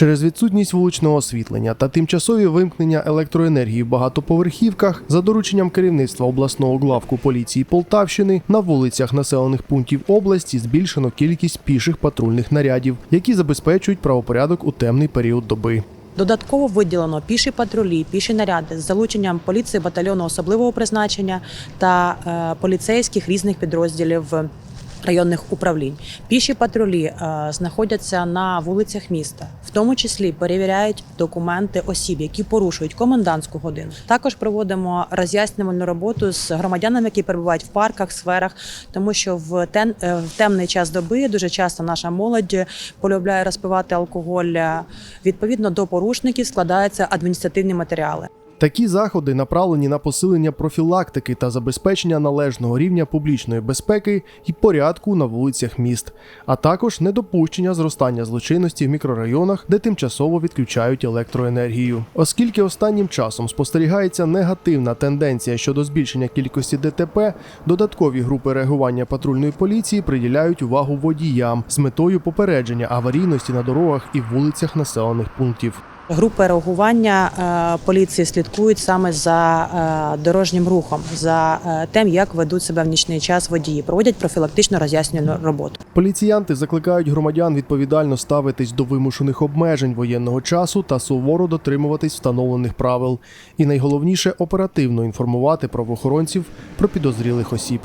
Через відсутність вуличного освітлення та тимчасові вимкнення електроенергії в багатоповерхівках за дорученням керівництва обласного главку поліції Полтавщини на вулицях населених пунктів області збільшено кількість піших патрульних нарядів, які забезпечують правопорядок у темний період доби. Додатково виділено піші патрулі, піші наряди з залученням поліції батальйону особливого призначення та е, поліцейських різних підрозділів. Районних управлінь піші патрулі е, знаходяться на вулицях міста, в тому числі перевіряють документи осіб, які порушують комендантську годину. Також проводимо роз'яснювальну роботу з громадянами, які перебувають в парках, сферах, тому що в, е, в темний час доби дуже часто наша молодь полюбляє розпивати алкоголь. Відповідно до порушників складаються адміністративні матеріали. Такі заходи направлені на посилення профілактики та забезпечення належного рівня публічної безпеки і порядку на вулицях міст, а також недопущення зростання злочинності в мікрорайонах, де тимчасово відключають електроенергію. Оскільки останнім часом спостерігається негативна тенденція щодо збільшення кількості ДТП, додаткові групи реагування патрульної поліції приділяють увагу водіям з метою попередження аварійності на дорогах і вулицях населених пунктів. Групи реагування е, поліції слідкують саме за е, дорожнім рухом, за е, тим, як ведуть себе в нічний час водії, проводять профілактично роз'яснювальну роботу. Поліціянти закликають громадян відповідально ставитись до вимушених обмежень воєнного часу та суворо дотримуватись встановлених правил. І найголовніше оперативно інформувати правоохоронців про підозрілих осіб.